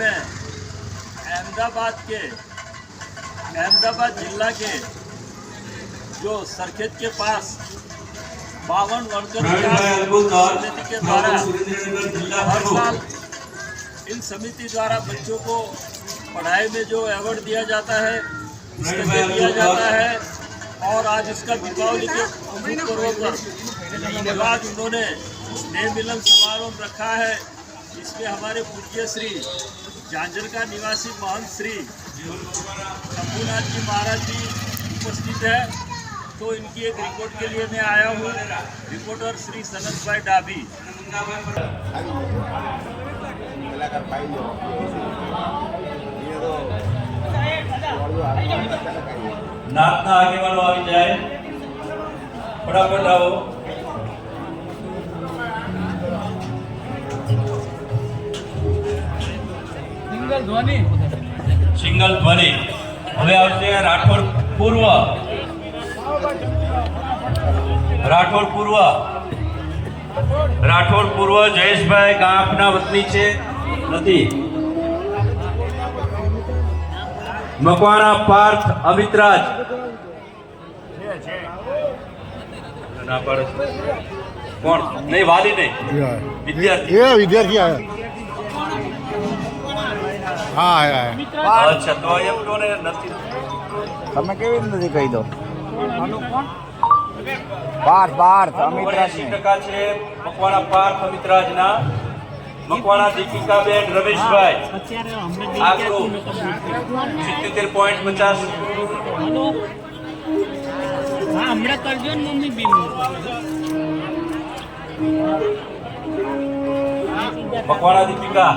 हैं अहमदाबाद के अहमदाबाद जिला के जो सरखेत के पास बावन वर्कर समिति के द्वारा हर साल इन समिति द्वारा बच्चों को पढ़ाई में जो अवार्ड दिया जाता है दिया जाता है। और आज इसका दीपावली के अमृत पर्व पर आज उन्होंने स्नेह मिलन समारोह रखा है। इसमें हमारे पूज्य श्री झांझर का निवासी महंत श्री शंभुनाथ जी महाराज जी उपस्थित है तो इनकी एक रिपोर्ट के लिए मैं आया हूँ रिपोर्टर श्री सनत भाई डाबी નાતના આગેવાનો આવી જાય ફટાફટ આવો સિંગલ ધ્વનિ. હવે આવશે રાઠોડ પૂર્વ. રાઠોડ પૂર્વ. રાઠોડ પૂર્વ જયેશભાઈ ગાંપના વતની છે? નથી. મકવાણા પાર્થ અમિતરાજ. કોણ? નહીં વાલી નહીં. વિદ્યાર્થી. વિદ્યાર્થી આવ્યા. હા આયા અચ્છા તો એમ તો નથી. તમે કેવી રીતે નથી કહી દો? પાર્થ પાર્થ ઓગણએંશી ટકા છે મકવાણા પાર્થ અમિતરાજના મકવાણા દીપિકાબેન રમેશભાઈ. આકરો સિત્યોતેર પોઈન્ટ પચાસ. હા હમણાં કરજો ને મમ્મી બીમ મકવાણા દીપિકા.